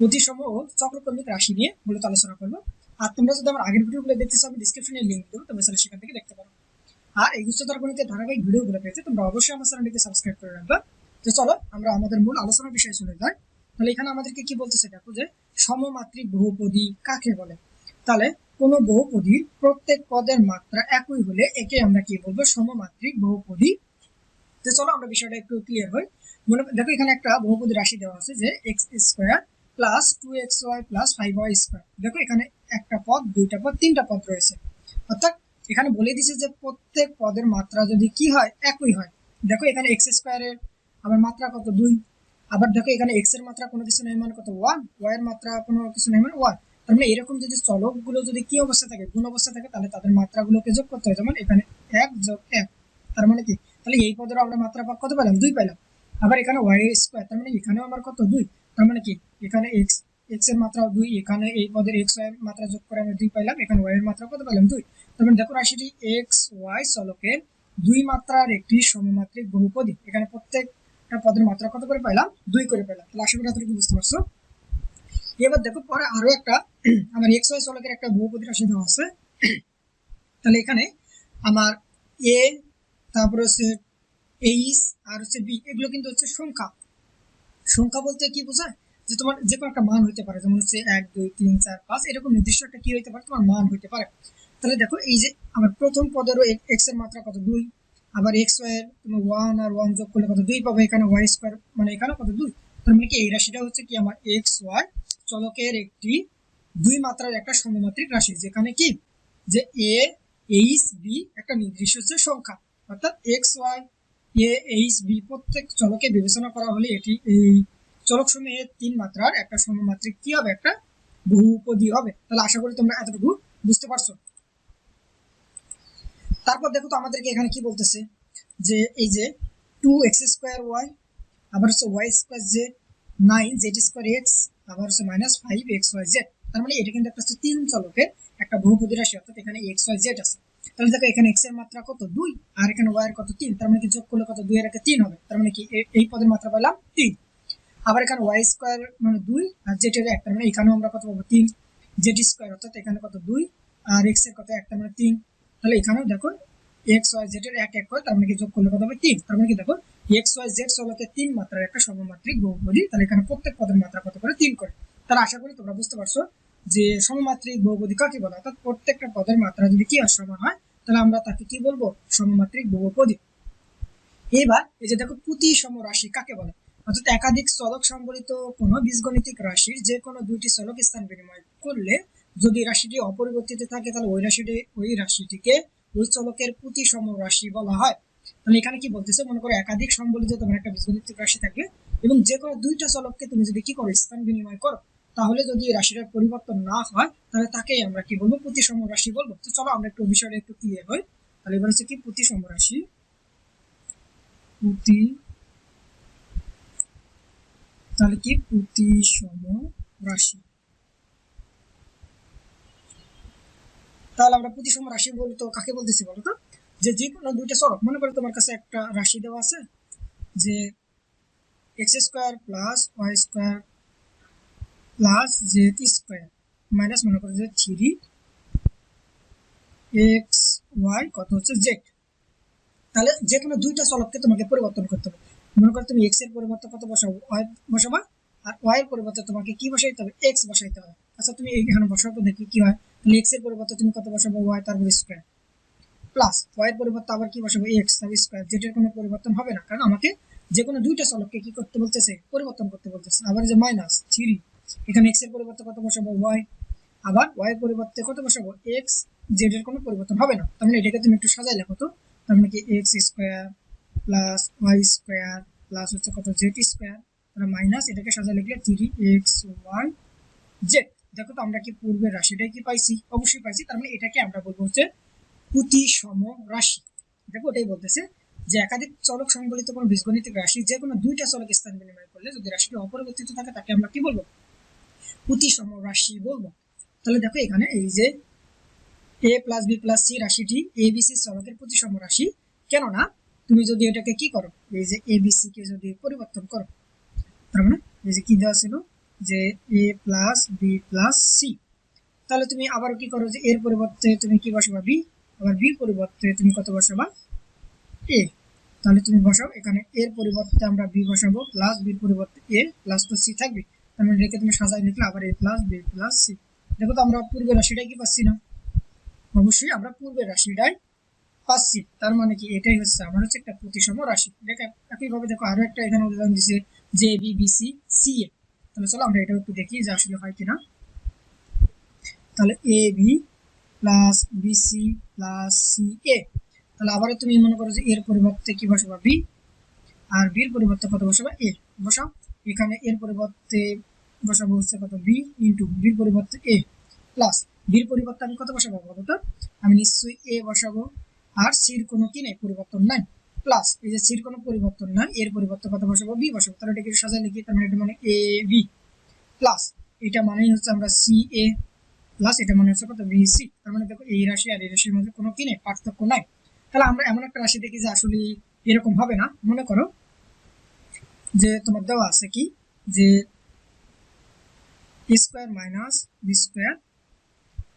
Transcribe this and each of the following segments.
প্রতিসম ও চক্রক্রমিক রাশি নিয়ে মূলত আলোচনা করব। আর তোমরা যদি আমার আগের ভিডিওগুলো দেখতেছো, আমি ডিসক্রিপশনে লিঙ্ক দেবো, তোমরা চাইলে সেখান থেকে দেখতে পারো। আর এই উচ্চতর গণিতের ধারাবাহিক ভিডিওগুলো পেতে তোমরা অবশ্যই আমার চ্যানেলটিকে সাবস্ক্রাইব করে রাখবে। তো চলো, আমরা আমাদের মূল আলোচনার বিষয়ে চলে যাই। তাহলে এখানে আমাদেরকে কি বলতেছে দেখো যে, সমমাত্রিক বহুপদী কাকে বলে? তাহলে কোন বহুপদীর প্রত্যেক পদের মাত্রা একই হলে একে আমরা কি বলব? সমমাত্রিক বহুপদী। তো চলো, আমরা বিষয়টা একটু ক্লিয়ার হই। মনে দেখো এখানে একটা বহুপদী রাশি দেওয়া আছে যে x square plus two x y plus five y square দেখো এখানে একটা পদ, দুইটা পদ, তিনটা পদ রয়েছে। অর্থাৎ এখানে বলে দিছে যে প্রত্যেক পদের মাত্রা যদি কি হয়, একই হয়। দেখো এখানে এক্স স্কোয়ারের আবার মাত্রা কত? দুই। আবার দেখো এখানে এক্সের মাত্রা কোনো কিছু নেই মানে কত? ওয়ান ওয়াই এর মাত্রা কোনো কিছু নেই মানে ওয়ান তার মানে এরকম যদি চলকগুলো যদি কি অবস্থা থাকে, গুণ অবস্থা থাকে, তাহলে তাদের মাত্রাগুলোকে যোগ করতে হয়। যেমন এখানে এক যোগ এক। তার মানে কি? তাহলে এই পদের আমরা মাত্রা কত পেলাম? দুই পেলাম। আবার এখানে ওয়াই স্কোয়ার তার মানে এখানেও আমার কত? দুই। তার মানে কি? এখানে এক্স এক্সের মাত্রা দুই, এখানে এই পদের এক্স ওয়াই মাত্রা যোগ করে আমরা দুই পাইলাম, এখানে ওয়াই এর মাত্রা কত পাইলাম? দুই। মানে দেখো রাশিটি এক্স ওয়াই চলকের দুই মাত্রার একটি সমমাত্রিক বহুপদী। এখানে প্রত্যেকটা পদের মাত্রা কত করে পাইলাম? দুই করে পাইলাম। তাহলে আশা করি এতটুকু বুঝতে পারছ। এবার দেখো পরে আরও একটা, আমার এক্স ওয়াই চলকের একটা বহুপদী রাশি দেওয়া আছে। তাহলে এখানে আমার এ তারপরে হচ্ছে এইচ আর হচ্ছে বি এগুলো কিন্তু হচ্ছে সংখ্যা। সংখ্যা বলতে কি বোঝায়? যে তোমার যে কোনো একটা মান হইতে পারে, যেমন হচ্ছে এক, দুই, তিন, চার, পাঁচ, এরকম নির্দিষ্ট একটা কি হইতে পারে? তোমার মান হইতে পারে। তাহলে দেখো, এই যে আমার প্রথম পদেরও এক্সের মাত্রা কত? দুই। আবার এক্সের তুমি ওয়ান আর ওয়ান যোগ করলে কত? দুই পাবে এখানে ওয়াই স্কোয়ার মানে এখানে কত? দুই। তার মানে কি, এই রাশিটা হচ্ছে কি আমার এক্স ওয়াই চলকের একটি দুই মাত্রার একটা সমমাত্রিক রাশি, যেখানে কি? যে এ এইচ বি একটা নির্দিষ্ট হচ্ছে সংখ্যা। অর্থাৎ x y a h b প্রত্যেক চলকে বিবেচনা করা হলে এটি এই চলক সমূহের তিন মাত্রার একটা সমমাত্রিক কি হবে? একটা বহুপদী হবে। তাহলে আশা করি তোমরা এতটুকু বুঝতে পারছ। তারপর দেখো তো আমাদেরকে এখানে কি বলতেছে? যে এই যে টু এক্স স্কোয়ার ওয়াই আবার হচ্ছে y square z nine z square x আবার হচ্ছে minus five x y z তার মানে এটা কিন্তু একটা হচ্ছে তিন চলকের একটা বহুপদী রাশি, অর্থাৎ এখানে এক্স ওয়াই জেড আছে। তাহলে দেখো এখানে এক্সের মাত্রা কত? দুই, আর এখানে ওয়াই এর কত? তিন। তার মানে কি যোগ করলে কত? দুই এর একে তিন হবে। তার মানে কি এই পদের মাত্রা পেলাম তিন। আবার এখানে ওয়াই স্কোয়ার মানে দুই, আর জেড একটা মানে এখানেও আমরা কত পাবো তিন। জেড স্কোয়ার অর্থাৎ এখানে কত দুই, আর এক্সের কত একটা মানে তিন। তাহলে এখানেও দেখো এক্স ওয়াই জেড এর এক এক করে তার মানে কি যোগ করলে কত হবে তিন? তার মানে কি দেখো এক্স ওয়াই জেড চলকে তিন মাত্রার একটা সমমাত্রিক বহুপদী তাহলে এখানে প্রত্যেক পদের মাত্রা কত করে? তিন করে। তাহলে আশা করি তোমরা বুঝতে পারছ যে সমমাত্রিক বহুপদী কাকে বলে? অর্থাৎ প্রত্যেকটা পদের মাত্রা যদি কি হয় সমান হয়, তাহলে আমরা তাকে কি বলব? সমমাত্রিক বহুপদী এবার এই যে দেখো প্রতি সমরাশি কাকে বলে? অর্থাৎ একাধিক চলক সম্বলিত কোনো বীজগণিতিক রাশির যে কোনো দুইটি চলক স্থান বিনিময় করলে যদি রাশিটি অপরিবর্তিত থাকে, তাহলে ওই রাশিটি, ওই রাশিটিকে ওই চলকের প্রতি রাশি বলা হয়। তাহলে এখানে কি বলতেছে? মনে করো একাধিক সম্বলিত তোমার একটা বীজগণিতিক রাশি থাকবে এবং যে কোনো দুইটা চলককে তুমি যদি কি করো, স্থান বিনিময় করো, তাহলে যদি রাশিটার পরিবর্তন না হয়, তাহলে তাকেই আমরা কি বলব? প্রতিসম রাশি বলব। তো চলো আমরা একটু বিষয়টা একটু ক্লিয়ার হই। তাহলে এবার হচ্ছে কি প্রতিসম রাশি? প্রতি তাহলে কি প্রতিসম রাশি তাহলে আমরা প্রতিসম রাশি বলতো কাকে বলতেছি বলো তো? যে যে কোনো দুইটা চলক মনে করো তোমার কাছে একটা রাশি দেওয়া আছে, যে x square plus y square plus z square minus মনে করো যে থ্রি এক্স ওয়াই কত হচ্ছে জেড তাহলে যে কোনো দুইটা চলককে তোমাকে পরিবর্তন করতে হবে। মনে করো তুমি এক্সের পরিবর্তে কত বসাবো ওয়াই বসাবা? আর ওয়াই এর পরিবর্তে তোমাকে কি বসাইতে হবে? এক্স বসাইতে হবে। আচ্ছা তুমি এখানে বসাবো দেখি কি হয়। তাহলে এক্সের পরিবর্তে তুমি কত বসাবো? ওয়াই তারপর স্কোয়ার প্লাস ওয়াই এর পরিবর্তে আবার কি বসাবো? এক্স তারপর স্কোয়ার যেটার কোনো পরিবর্তন হবে না। কারণ আমাকে যে কোনো দুইটা চলককে কি করতে বলতেছে? পরিবর্তন করতে বলতেছে। আবার যে মাইনাস থ্রি এখানে এক্সের পরিবর্তে কত বসাবো? ওয়াই আবার ওয়াই এর পরিবর্তে কত বসাবো? এক্স জেড এর কোনো পরিবর্তন হবে না। তার মানে এটাকে তুমি একটু সাজাই লেখো তো তার মানে কি x square plus y square plus হচ্ছে কত? জেড স্কোয়ার তাহলে মাইনাস এটাকে সাজা লিখলে থ্রি এক্স ওয়াই জেড দেখো তো আমরা কি পূর্বের রাশিটাই কি পাইছি? অবশ্যই পাইছি। তার মানে এটাকে আমরা বলব হচ্ছে প্রতিসম রাশি দেখো ওটাই বলতেছে যে একাধিক চলক সংবলিত কোনো বীজগণিতিক রাশি যে কোনো দুইটা চলক স্থান বিনিময় করলে যদি রাশিটি অপরিবর্তিত থাকে, তাকে আমরা কি বলব? প্রতিসম রাশি বলব। তাহলে দেখো এখানে এই যে a plus b plus c রাশিটি এ বি সি চলকের প্রতিসম রাশি কেননা তুমি যদি এটাকে কি করো? এই যে এ বি সি কে যদি পরিবর্তন করো। তার মানে এই যে কি দেওয়া ছিল? যে a plus b plus c তাহলে তুমি আবার কি করো যে এর পরিবর্তে তুমি কি বসাবা? বি আবার বির পরিবর্তে তুমি কত বসাবা? এ তাহলে তুমি বসাও, এখানে এর পরিবর্তে আমরা বি বসাবো প্লাস বির পরিবর্তে এ প্লাস তো সি থাকবে। তার মানে রেখে তুমি সাজাই লিখলে আবার a plus b plus c দেখো তো আমরা পূর্বের রাশিটাই কি পাচ্ছি না? অবশ্যই আমরা পূর্বের রাশিটাই পাচ্ছি তার মানে কি? এটাই হচ্ছে আমার হচ্ছে একটা প্রতিসম রাশি। দেখ, একইভাবে দেখো আরও একটা এখানে উদাহরণ দিছে J b b c c a তাহলে চলো আমরা এটাও একটু দেখি যে আসলে হয় কিনা। তাহলে a b plus b c plus c a তাহলে আবারও তুমি মনে করো যে এর পরিবর্তে কি বসাবা? বি আর বির পরিবর্তে কত বসাবা? এ বসাও। এখানে এর পরিবর্তে বসাবো হচ্ছে কত? বি ইন্টু বির পরিবর্তে এ প্লাস বির পরিবর্তে আমি কত বসাবো তো? আমি নিশ্চয়ই এ বসাবো। আর সির কোনো কি নেই? পরিবর্তন নাই। প্লাস এই যে সির কোনো পরিবর্তন নাই, এর পরিবর্তন কত বসাবো বি বসাবো, তাহলে এটাকে সাজায় লিখি, তার মানে এটা মানে এ বি প্লাস এটা মানেই হচ্ছে আমরা সি এ প্লাস এটা মানে হচ্ছে কত? বি সি তার মানে দেখো এই রাশি আর এই রাশির মধ্যে কোনো কি নেই? পার্থক্য নাই। তাহলে আমরা এমন একটা রাশি দেখি যে আসলে এরকম হবে না। মনে করো যে তোমার দেওয়া আছে কি? যে square minus b square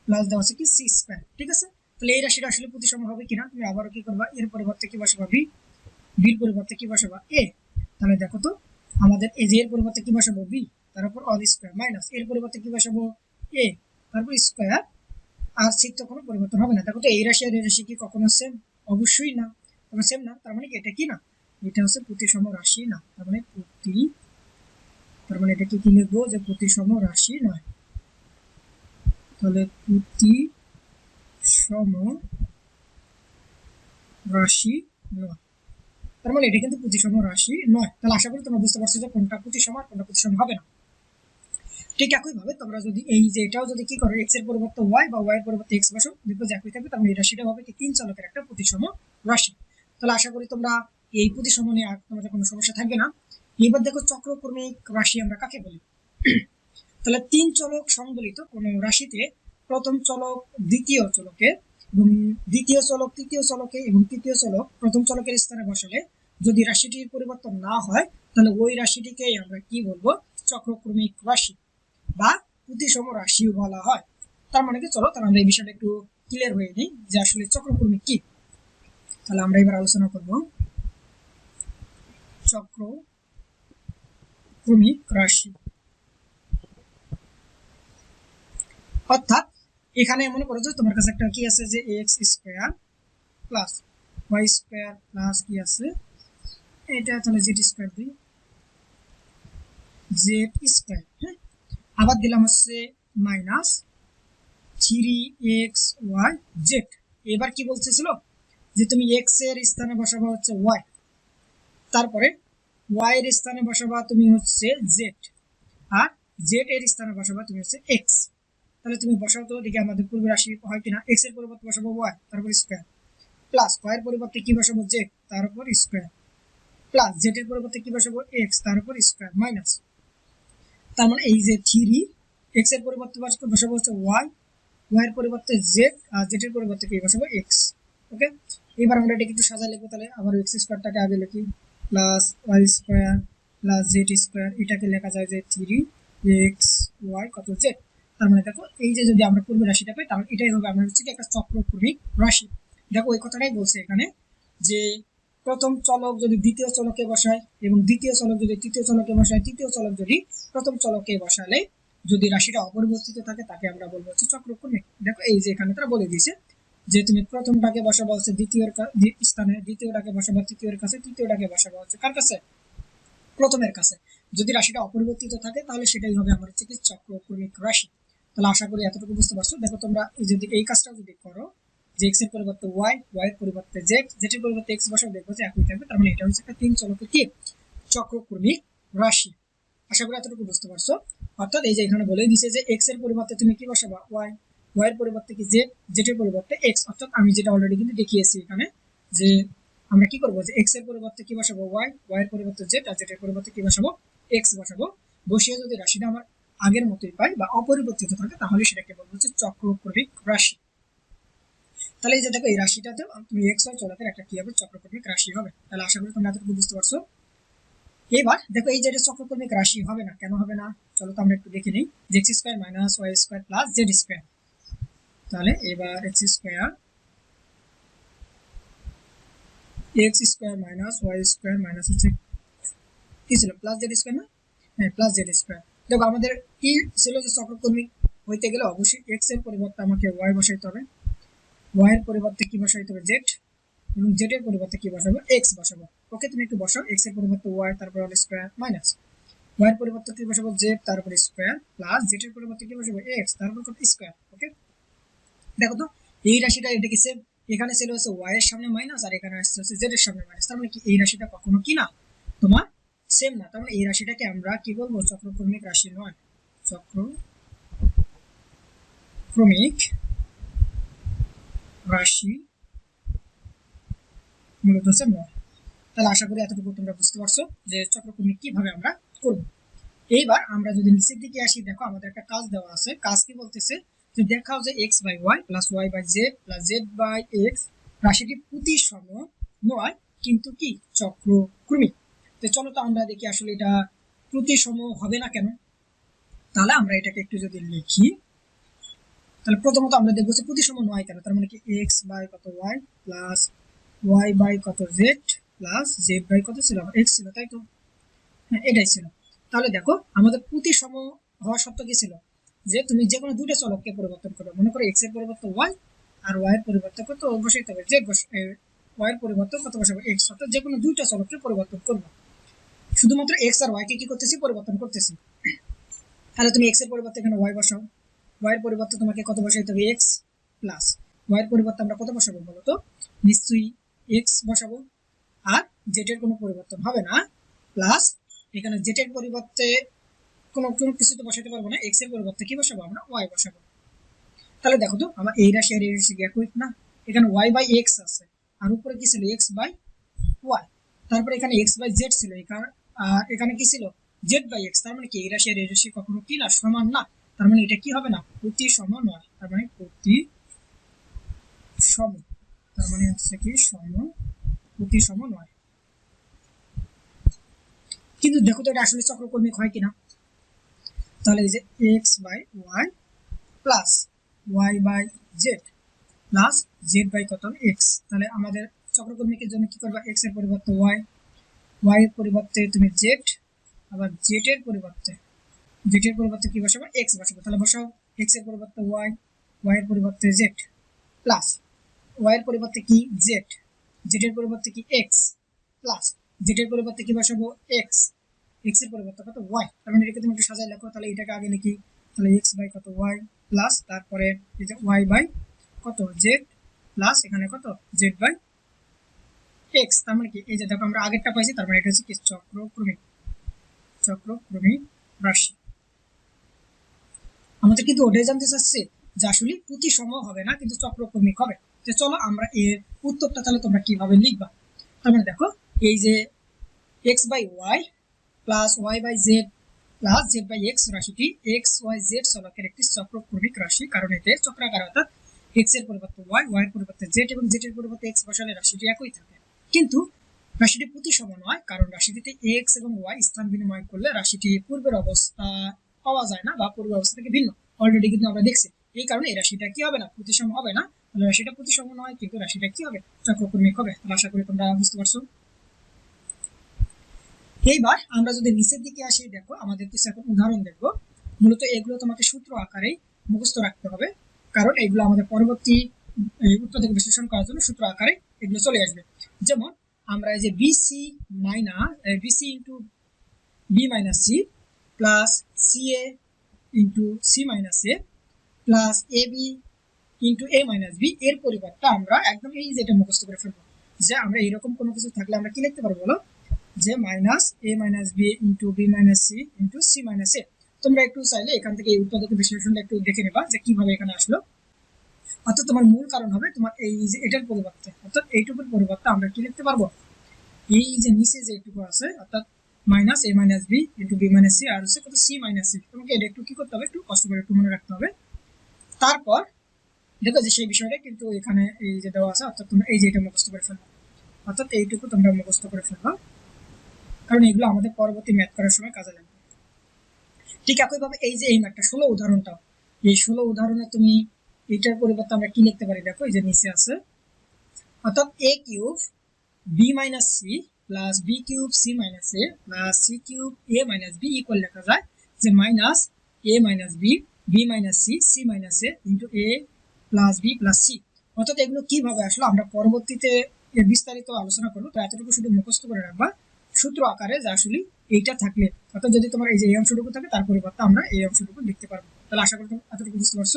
plus দেওয়া আছে কি? সি স্কোয়ার ঠিক আছে? তাহলে এই রাশিটা আসলে প্রতিসম হবে কিনা, তুমি আবারও কি করবা? এর পরিবর্তে কি বসাবা? বি বির পরিবর্তে কি বসাবা? এ তাহলে দেখো তো, আমাদের এই যে এর পরিবর্তে কি বসাবো? বি তার উপর অল স্কোয়ার মাইনাস এর পরিবর্তে কি বসাবো? এ তারপর স্কোয়ার আর সির তো কোনো পরিবর্তন হবে না। দেখো তো, এই রাশি আর এই রাশি কি কখনো সেম অবশ্যই না। তবে সেম না, তার মানে এটা কি না? এটা হচ্ছে প্রতিসম রাশি না। তার মানে প্রতি, তার মানে এটাকে কি লিখব? যে প্রতিসম রাশি নয়। তাহলে প্রতি সম, রাশি, নয়। তার মানে এটা কিন্তু প্রতিসম রাশি নয়। তাহলে আশা করি তোমরা বুঝতে পারছ যে কোনটা প্রতিসম আর কোনটা প্রতিসম হবে না। ঠিক একই ভাবে তোমরা যদি এই যে এটাও যদি কি করো এক্সের পরিবর্তে ওয়াই বা ওয়াই এর পরিবর্তে এক্স বসো দেখবে যে একই থাকবে, তার মানে এই রাশিটা হবে কি তিন চলকের একটা প্রতিসম রাশি। তাহলে আশা করি তোমরা এই প্রতিসম নিয়ে আর তোমাদের কোনো সমস্যা থাকবে না। এবার দেখো চক্রক্রমিক রাশি আমরা কাকে বলি? তাহলে তিন চলক সংবলিত কোন রাশিতে প্রথম চলক, দ্বিতীয় চলকে এবং দ্বিতীয় চলক, তৃতীয় চলকে এবং তৃতীয় চলক প্রথম চলকের স্থানে বসালে যদি রাশিটির পরিবর্তন না হয়, তাহলে ওই রাশিটিকে আমরা কি বলব? চক্রক্রমিক রাশি বা প্রতিসম রাশিও বলা হয়। তার মানে কি? চলো তাহলে আমরা এই বিষয়টা একটু ক্লিয়ার হয়ে নিই যে আসলে চক্রক্রমিক কি। তাহলে আমরা এবার আলোচনা করব চক্র ক্রমিক রাশি। অর্থাৎ এখানে মনে করো যে তোমার কাছে একটা কি আছে যে x square plus y square plus কি আছে? এটা তাহলে জেড স্কোয়ার দিই। জেড স্কোয়ার হ্যাঁ? আবার দিলাম হচ্ছে minus three x y z এবার কি বলতেছিল? যে তুমি এক্সের স্থানে বসাবা হচ্ছে ওয়াই তারপরে ওয়াই এর স্থানে বসাবা তুমি হচ্ছে জেড আর জেড এর স্থানে বসাবা তুমি হচ্ছে এক্স তাহলে তুমি বসাও তো, দেখি আমাদের পূর্বে রাশি হয় কিনা। এক্সের পরিবর্তে বসাবো ওয়াই তারপর স্কোয়ার প্লাস ওয়াই এর পরিবর্তে কি বসাবো? জেড তার উপর স্কোয়ার প্লাস জেড এর পরিবর্তে কি বসাবো? এক্স তার উপর স্কোয়ার মাইনাস তার মানে এই যে থ্রি এক্সের পরিবর্তে বসাবো হচ্ছে ওয়াই ওয়াই এর পরিবর্তে জেড আর জেড এর পরিবর্তে কি বসাবো? এক্স ওকে এবার আমরা এটাকে একটু সাজা লিখব, তাহলে আবার এক্স স্কোয়ারটাকে আগে লিখি। Plus y square plus z square এটাকে লেখা যায় যে থ্রি এক্স ওয়াই কত জেড তার মানে দেখো, এই যে যদি আমরা পূর্ব রাশিটা পাই, তাহলে এটাই হবে আমরা হচ্ছে একটা চক্রক্রমিক রাশি। দেখো, ওই কথাটাই বলছে এখানে যে প্রথম চলক যদি দ্বিতীয় চলকে বসায় এবং দ্বিতীয় চলক যদি তৃতীয় চলকে বসায়, তৃতীয় চলক যদি প্রথম চলকে বসালে যদি রাশিটা অপরিবর্তিত থাকে, তাকে আমরা বলব হচ্ছে চক্রক্রমিক দেখো, এই যে এখানে তারা বলে দিয়েছে যে তুমি প্রথমটাকে বসাবো হচ্ছে দ্বিতীয় স্থানে, দ্বিতীয়টাকে বসাবো তৃতীয়ের কাছে, তৃতীয়টাকে বসাবো হচ্ছে কার কাছে? প্রথমের কাছে। যদি রাশিটা অপরিবর্তিত থাকে, তাহলে সেটাই হবে আমার হচ্ছে কি চক্রক্রমিক রাশি। তাহলে আশা করি এতটুকু বুঝতে পারছ। দেখো তোমরা যদি এই কাজটা যদি করো, যে এক্সের পরিবর্তে ওয়াই ওয়াই এর পরিবর্তে জেড এর পরিবর্তে এক্স বসাও, দেখব যে একই থাকবে। তার মানে এটা হচ্ছে একটা তিন চলকের কি চক্রক্রমিক রাশি। আশা করি এতটুকু বুঝতে পারছ। অর্থাৎ এই যে এখানে বলে দিছে যে এক্সের পরিবর্তে তুমি কি বসাবা? ওয়াই ওয়াই এর পরিবর্তে কি জেড এর পরিবর্তে এক্স অর্থাৎ আমি যেটা অলরেডি কিন্তু দেখিয়েছি এখানে যে আমরা কি করব? যে এক্সের পরিবর্তে কি বসাবো? ওয়াই ওয়াই এর পরিবর্তে জেড আর জেড এর পরিবর্তে কি বসাবো? এক্স বসাবো। বসিয়ে যদি রাশিটা আমার আগের মতোই পাই বা অপরিবর্তিত থাকে, তাহলে সেটাকে বলব হচ্ছে চক্রক্রমিক রাশি। তাহলে এই যে দেখো, এই রাশিটাতে তুমি এক্স ওয়াই চলকের একটা কি হবে? চক্রক্রমিক রাশি হবে। তাহলে আশা করি তোমরা এতটুকু বুঝতে পারছ। এবার দেখো, এই যে এটা রাশি হবে না, কেন হবে না? চলো তো আমরা একটু দেখে নিই। যে x square minus y square plus z square তাহলে এবার x square x square minus y square minus হচ্ছে কি ছিল? প্লাস জেড স্কোয়ার না? হ্যাঁ প্লাস জেড স্কোয়ার দেখো, আমাদের কি ছিল যে চক্রকর্মিক হইতে গেলে অবশ্যই এক্সের পরিবর্তে আমাকে ওয়াই বসাইতে হবে। ওয়াই এর পরিবর্তে কি বসাইতে হবে? জেড এবং জেড এর পরিবর্তে কি বসাবো? এক্স বসাবো। ওকে তুমি একটু বসাও। এক্সের পরিবর্তে ওয়াই তারপর হলো স্কোয়ার মাইনাস ওয়াই এর পরিবর্তে কি বসাবো? জেড তারপর স্কোয়ার প্লাস জেড এর পরিবর্তে কি বসাবো? এক্স তারপর কত স্কোয়ার ওকে দেখো তো, এই রাশিটা এটা কি সেম এখানে ছিল হচ্ছে ওয়াই এর সামনে মাইনাস আর এখানে আসছে হচ্ছে জেড এর সামনে মাইনাস তার মানে কি এই রাশিটা কখনো কি না? তোমার সেম না। তার মানে এই রাশিটাকে আমরা কি বলব? চক্রক্রমিক রাশি নয়। চক্র। ক্রমিক রাশি মূলত হচ্ছে নয় তাহলে আশা করি এতটুকু তোমরা বুঝতে পারছ যে চক্রক্রমিক কীভাবে আমরা করব। এইবার আমরা যদি নিচের দিকে আসি, দেখো আমাদের একটা কাজ দেওয়া আছে। কাজ কি বলতেছে? যে দেখাও যে x by y plus y by z plus z by x রাশিটি প্রতিসম নয়, কিন্তু কি? চক্রক্রমিক তো চলো তো আমরা দেখি আসলে এটা প্রতিসম হবে না কেন। তাহলে আমরা এটাকে একটু যদি লিখি, তাহলে প্রথমত আমরা দেখব যে প্রতিসম নয় কেন, তার মানে কি এক্স বাই কত ওয়াই প্লাস ওয়াই বাই কত জেড প্লাস জেড বাই কত ছিল? এক্স ছিল, তাই তো? হ্যাঁ এটাই ছিল। তাহলে দেখো, আমাদের প্রতিসম হওয়া সত্ত্বেও কি ছিল? যে তুমি যে কোনো দুইটা চলককে পরিবর্তন করবে মনে করো এক্সের পরিবর্তে ওয়াই আর ওয়াই এর পরিবর্তে কত বসাইতে হবে? জেড ওয়াই এর পরিবর্তে কত বসাবে? এক্স, অর্থাৎ যে কোনো দুইটা চলককে পরিবর্তন করবে। শুধুমাত্র এক্স আর ওয়াই কে কি করতেছি? পরিবর্তন করতেছি। তাহলে তুমি এক্সের পরিবর্তে এখানে ওয়াই বসাও। ওয়াই এর পরিবর্তে তোমাকে কত বসাইতে হবে? এক্স প্লাস ওয়াই এর পরিবর্তে আমরা কত বসাবো বলো তো? নিশ্চয়ই এক্স বসাবো। আর জেটের কোনো পরিবর্তন হবে না। প্লাস এখানে জেটের পরিবর্তে কোনো কোনো কিছু তো বসাতে পারব না। এক্সের পরিবর্তে কি বসাবো? আমরা ওয়াই বসাবো। তাহলে দেখো তো, আমার এই রাশি আর এই রাশি এক উইক না? এখানে ওয়াই বাই এক্স আছে। আর উপরে কি ছিল? এক্স বাই ওয়াই তারপরে এখানে এক্স বাই জেড ছিল এখানে এখানে কি ছিল? জেড বাই এক্স, তার মানে কি? এই রাশি আর এই রাশি কখনো কি না, সমান না। তার মানে এটা কি হবে না? প্রতি সম নয়, তার মানে প্রতি সম তার মানে হচ্ছে কি সম প্রতি সম নয়। কিন্তু দেখো তো এটা আসলে চক্রকর্মিক হয় কিনা। তাহলে এই যে x by y plus y by z plus z by কত এক্স। তাহলে আমাদের চক্রকর্মিকের জন্য কি করবা? এক্সের পরিবর্তে ওয়াই ওয়াই এর পরিবর্তে তুমি জেড আবার জেড এর পরিবর্তে জেড এর পরিবর্তে কি বসাবো? এক্স বসাবো। তাহলে বসাও এক্সের পরিবর্তে ওয়াই ওয়াই এর পরিবর্তে জেড প্লাস ওয়াই এর পরিবর্তে কি? জেড এর পরিবর্তে কি? এক্স প্লাস জেড এর পরিবর্তে কি বসাবো? এক্স এক্সের পরিবর্তে কত? ওয়াই তার মানে এটাকে তুমি একটু সাজাই লেখো, তাহলে এটাকে আগে লিখি। তাহলে এক্স বাই কত? ওয়াই প্লাস তারপরে ওয়াই বাই কত? জেড প্লাস এখানে কত? জেড বাই এক্স তার মানে কি? এই যে দেখো, আমরা আগেরটা পাইছি, তার মানে এটা হচ্ছে কি? চক্রক্রমিক। চক্রক্রমিক রাশি। আমাদের কিন্তু ওটাই জানতে চাচ্ছে যে আসলে প্রতিসম হবে না, কিন্তু চক্রক্রমিক হবে। তো চলো আমরা এর উত্তরটা তাহলে তোমরা কীভাবে লিখবা? তার মানে দেখো, এই যে x by y plus y by z plus z by x রাশিটি এক্স ওয়াই জেড চলকের একটি চক্রক্রমিক রাশি। কারণ এতে চক্রাকার অর্থাৎ এক্সের পরিবর্তে ওয়াই ওয়াই এর পরিবর্তে জেড এবং জেড এর পরিবর্তে এক্স বসালে রাশিটি একই থাকে। কিন্তু রাশিটি প্রতিসম নয় কারণ রাশিটিতে এক্স এবং ওয়াই স্থান বিনিময় করলে রাশিটি পূর্বের অবস্থা পাওয়া যায় না বা পূর্বের অবস্থা থেকে ভিন্ন। অলরেডি কিন্তু আমরা দেখছি। এই কারণে এই রাশিটা কি হবে না? প্রতিসম হবে না। তাহলে রাশিটা প্রতিসম নয় কিন্তু রাশিটা কি হবে? চক্রক্রমিক হবে। তাহলে আশা করি তোমরা বুঝতে পারছ। এইবার আমরা যদি নিচের দিকে আসি, দেখো, আমাদের কিছু এখন উদাহরণ দেখব। মূলত এগুলো তোমাকে সূত্র আকারেই মুখস্থ রাখতে হবে, কারণ এগুলো আমাদের পরবর্তী উৎপাদক বিশ্লেষণ করার জন্য সূত্র আকারে এগুলো চলে আসবে। যেমন আমরা এই যে b c minus b c into b minus c plus c a into c minus a plus a b into a minus b এর পরিবর্তে আমরা একদম এই যেটা মুখস্থ করে ফেলব। যে আমরা এরকম কোনো কিছু থাকলে আমরা কি লিখতে পারব বলো? যে minus a minus b into b minus c into c minus a তোমরা একটু চাইলে এখান থেকে এই উৎপাদক বিশ্লেষণটা একটু দেখে নেবা যে কীভাবে এখানে আসলো। অর্থাৎ তোমার মূল কারণ হবে তোমার এই যে এটার পরিবর্তে, অর্থাৎ এইটুকুর পরিবর্তে আমরা কি লিখতে পারব? এই যে নিচে যে এইটুকু আছে, অর্থাৎ minus a minus b into b minus c, আর হচ্ছে কত সি মাইনাস সি। তোমাকে এটা একটু কি করতে হবে? একটু কষ্ট করে একটু মনে রাখতে হবে। তারপর দেখো যে সেই বিষয়টা কিন্তু এখানে এই যে দেওয়া আছে, অর্থাৎ তোমরা এই যে এটা মুখস্থ করে ফেলবা অর্থাৎ এইটুকু তোমরা মুখস্থ করে ফেলবা কারণ এগুলো আমাদের পরবর্তী ম্যাথ করার সময় কাজে লাগবে। ঠিক একইভাবে এই যে এই ম্যাথটা ষোলো উদাহরণটা এই ষোলো উদাহরণে তুমি এটার পরিবর্তে আমরা কি লিখতে পারি? দেখো, এই যে নিচে আছে। অর্থাৎ a cube b minus c plus b cube c minus a plus c cube a minus b equal লেখা যায় যে minus a minus b b minus c c minus a into a plus b plus c অর্থাৎ এগুলো কীভাবে আসলে? আমরা পরবর্তীতে এর বিস্তারিত আলোচনা করব। তো এতটুকু শুধু মুখস্থ করে রাখবা। সূত্র আকারে যে আসলে এইটা থাকলে, অর্থাৎ যদি তোমার এই যে এই অংশটুকু থাকে, তার পরিবর্তে আমরা এই অংশটুকু লিখতে পারব। তাহলে আশা করি এতটুকু বুঝতে পারছ।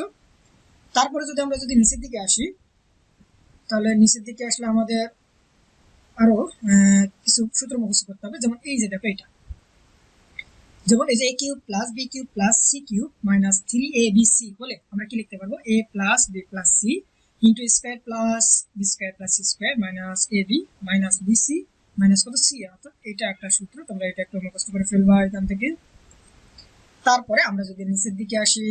তারপরে যদি আমরা যদি নিচের দিকে আসি, তাহলে নিচের দিকে আসলে আমাদের আরও কিছু সূত্র মুখস্থ করতে হবে। যেমন এই যে এটা। যেমন এই যে a cube plus b cube plus c cube minus three a b c বলে আমরা কি লিখতে পারব? A plus b plus c into square plus b square plus c square minus a b minus b c minus কত? C অর্থাৎ এটা একটা সূত্র, তোমরা এটা একটু মুখস্থ করে ফেলবা এখান থেকে। তারপরে আমরা যদি নিচের দিকে আসি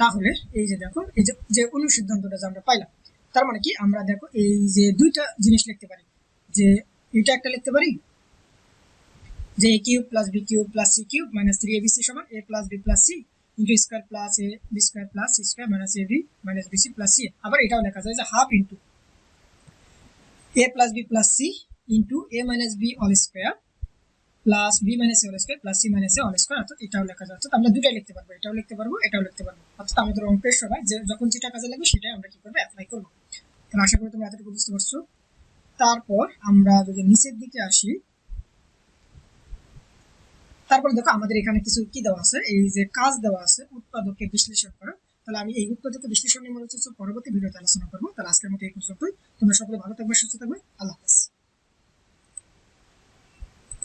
তাহলে এই যে দেখো, এই যে অনুসিদ্ধান্তটা যে আমরা পাইলাম, তার মানে কি? আমরা দেখো এই যে দুইটা জিনিস লিখতে পারি। যে এটা একটা লিখতে পারি, যে a cube plus b cube plus c cube minus three a b c সমান a plus b plus c into square plus a b square plus c square minus a b minus b c plus c আবার এটাও লেখা যায় যে half into a plus b plus c into a minus b all square plus b minus a all square plus c minus a all square অর্থাৎ এটাও লেখা যায়। অর্থাৎ আমরা দুটাই লিখতে পারব, এটাও লিখতে পারব, এটাও লিখতে পারব। অর্থাৎ আমাদের অঙ্কের সময় যে যখন যেটা কাজে লাগবে সেটাই আমরা কি করব অ্যাপ্লাই করব। তাহলে আশা করি তোমরা এতটুকু বুঝতে পারছ। তারপর আমরা যদি নিচের দিকে আসি, তারপরে দেখো আমাদের এখানে কিছু কি দেওয়া আছে? এই যে কাজ দেওয়া আছে, উৎপাদককে বিশ্লেষণ করা। তাহলে আমি এই উৎপাদককে বিশ্লেষণ নিয়ে মনে হচ্ছে পরবর্তী ভিডিওতে আলোচনা করব। তাহলে আজকের মতো এই পর্যন্তই। তোমরা সকলে ভালো থাকবে, সুস্থ থাকবে। আল্লাহ হাফেজ।